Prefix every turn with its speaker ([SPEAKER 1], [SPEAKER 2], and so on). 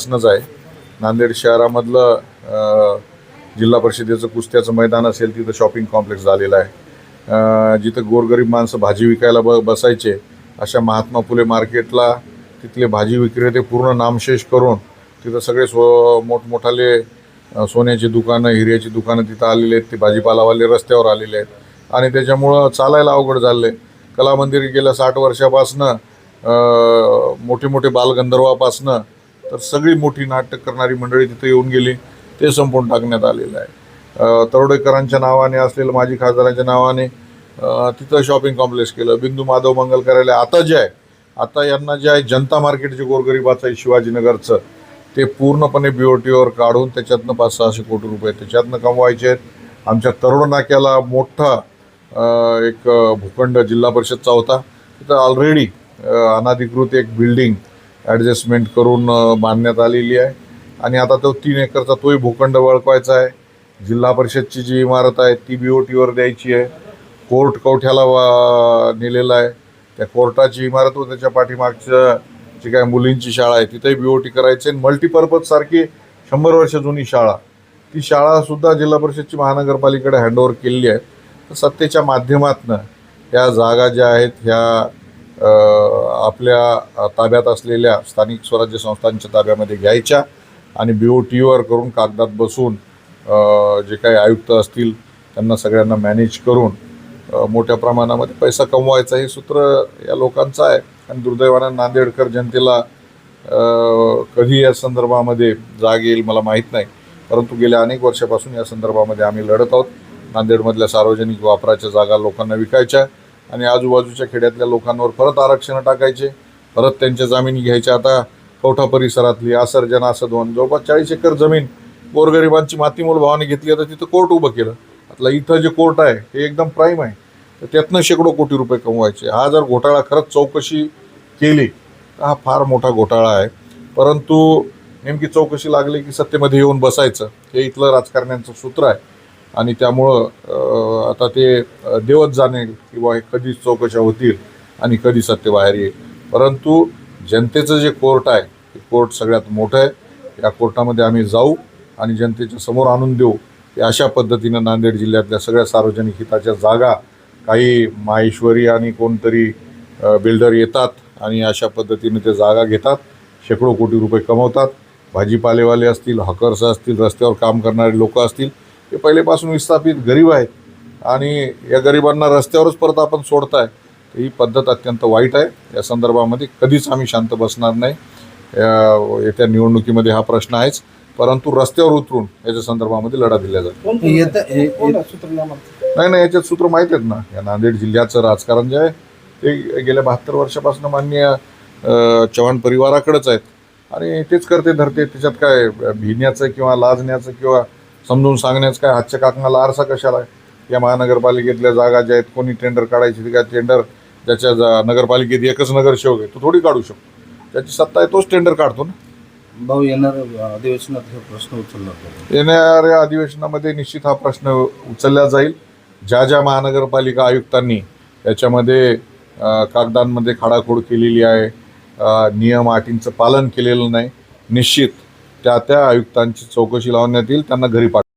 [SPEAKER 1] असणंच आहे. नांदेड शहरामधलं जिल्हा परिषदेचं कुस्त्याचं मैदान असेल तिथं शॉपिंग कॉम्प्लेक्स झालेलं आहे. जिथं गोरगरीब माणसं भाजी विकायला ब बसायचे अशा महात्मा फुले मार्केटला तिथले भाजी विक्रेते पूर्ण नामशेष करून तिथं सगळे सो मोठमोठाले सोन्याची दुकानं हिऱ्याची दुकानं तिथं आलेले आहेत ते भाजीपालावाले रस्त्यावर आलेले आहेत. आणि त्याच्यामुळं चालायला अवघड झालं आहे कला मंदिर गेल्या साठ वर्षापासनं मोठे मोठे बालगंधर्वापासनं तर सगळी मोठी नाटक करणारी मंडळी तिथे येऊन गेली. ते संपवून टाकण्यात आलेलं आहे. तरोडेकरांच्या नावाने असलेलं माजी खासदारांच्या नावाने तिथं शॉपिंग कॉम्प्लेक्स केलं. बिंदू माधव मंगल कार्यालय आता जे आहे आता यांना जे आहे जनता मार्केट जे गोरगरिबाचं आहे शिवाजीनगरचं ते पूर्णपणे बी ओ टीवर काढून त्याच्यातनं पाच सहाशे कोटी रुपये त्याच्यातनं कमवायचे आहेत. आमच्या तरुण नाक्याला मोठा एक भूखंड जिल्हा परिषदचा होता. तिथं ऑलरेडी अनाधिकृत एक बिल्डिंग ॲडजस्टमेंट करून बांधण्यात आलेली आहे. आणि आता तो तीन एकरचा तोही भूखंड वळकवायचा आहे. जिल्हा परिषदची जी इमारत आहे ती बी ओ टीवर द्यायची आहे. कोर्ट कवठ्याला वा- नेलेला आहे. त्या कोर्टाची इमारत व त्याच्या पाठीमागचं जी काय मुलींची शाळा आहे तिथेही बी ओ टी करायची आणि मल्टीपर्पज सारखी शंभर वर्ष जुनी शाळा. ती शाळासुद्धा जिल्हा परिषदची महानगरपालिकेकडे हँडओव्हर केलेली आहे. तर सत्तेच्या माध्यमातनं ह्या जागा ज्या आहेत ह्या आपल्या ताब्यात असलेल्या स्थानिक स्वराज्य संस्थांच्या ताब्यामध्ये घ्यायच्या आणि बी ओ टीवर करून कागदात बसून जे काही आयुक्त असतील त्यांना सगळ्यांना मॅनेज करून मोठ्या प्रमाणामध्ये पैसा कमवायचं हे सूत्र या लोकांचं आहे. आणि दुर्दैवानं नांदेडकर जनतेला कधी या संदर्भामध्ये जाग येईल मला माहीत नाही. परंतु गेल्या अनेक वर्षापासून या संदर्भामध्ये आम्ही लढत आहोत. नांदेडमधल्या सार्वजनिक वापराच्या जागा लोकांना विकायच्या. आणि आजूबाजूच्या खेड्यातल्या लोकांवर परत आरक्षण टाकायचे परत त्यांच्या जामीन घ्यायच्या. आता कवठा परिसरातली आसर्जन आसदवन जवळपास चाळीस एकर जमीन गोरगरिबांची मातीमोल भावाने घेतली आता तिथं कोर्ट उभं केलं. आता इथं जे कोर्ट आहे हे एकदम प्राईम आहे. तर त्यातनं शेकडो कोटी रुपये कमवायचे. हा जर घोटाळा खरंच चौकशी केली तर हा फार मोठा घोटाळा आहे. परंतु नेमकी चौकशी लागली की सत्तेमध्ये येऊन बसायचं हे इथलं राजकारण्यांचं सूत्र आहे. आणि त्यामुळं आता ते देवत जाणे किंवा हे कधी चौकशा होतील आणि कधी सत्य बाहेर येईल. परंतु जनतेचं जे कोर्ट आहे ते कोर्ट सगळ्यात मोठं आहे. या कोर्टामध्ये आम्ही जाऊ आणि जनतेच्या समोर आणून देऊ. की अशा पद्धतीनं नांदेड जिल्ह्यातल्या सगळ्या सार्वजनिक हिताच्या जागा काही माहेश्वरी आणि कोणतरी बिल्डर येतात आणि अशा पद्धतीने ते जागा घेतात. शेकडो कोटी रुपये कमवतात. भाजीपालेवाले असतील हॉकर्स असतील रस्त्यावर काम करणारे लोक असतील. हे पहिलेपासून विस्थापित गरीब आहेत आणि या गरिबांना रस्त्यावरच परत आपण सोडताय तर ही पद्धत अत्यंत वाईट आहे. या संदर्भामध्ये कधीच आम्ही शांत बसणार नाही. या- येत्या निवडणुकीमध्ये हा प्रश्न आहेच. परंतु रस्त्यावर उतरून याच्या संदर्भामध्ये लढा दिला जातो? नाही नाही याच्यात सूत्र माहीत आहेत ना. या नांदेड जिल्ह्याचं राजकारण जे आहे ते गेल्या बहात्तर वर्षापासून मान्य चव्हाण परिवाराकडेच आहेत. आणि तेच करते धरते. त्याच्यात काय भिण्याचं किंवा लाजण्याचं किंवा समजून सांगण्याचं काय? हातच्या काकणाला आरसा कशाला? आहे या महानगरपालिकेतल्या जागा ज्या आहेत कोणी टेंडर काढायची ती काय टेंडर ज्याच्या जा नगरपालिकेत एकच नगरसेवक आहे तो थोडी काढू शकतो. ज्याची सत्ता आहे तोच टेंडर काढतो ना.
[SPEAKER 2] भाऊ येणार अधिवेशनात हे प्रश्न उचलला जातो.
[SPEAKER 1] येणाऱ्या अधिवेशनामध्ये निश्चित हा प्रश्न उचलला जाईल. ज्या ज्या महानगरपालिका आयुक्तांनी याच्यामध्ये अ, कागदांमध्ये खाडाखोड केलेली आहे अ, नियम अटींचं पालन केलेलं नाही निश्चित त्या त्या आयुक्तांची चौकशी लावण्यात येईल त्यांना घरी पाठव.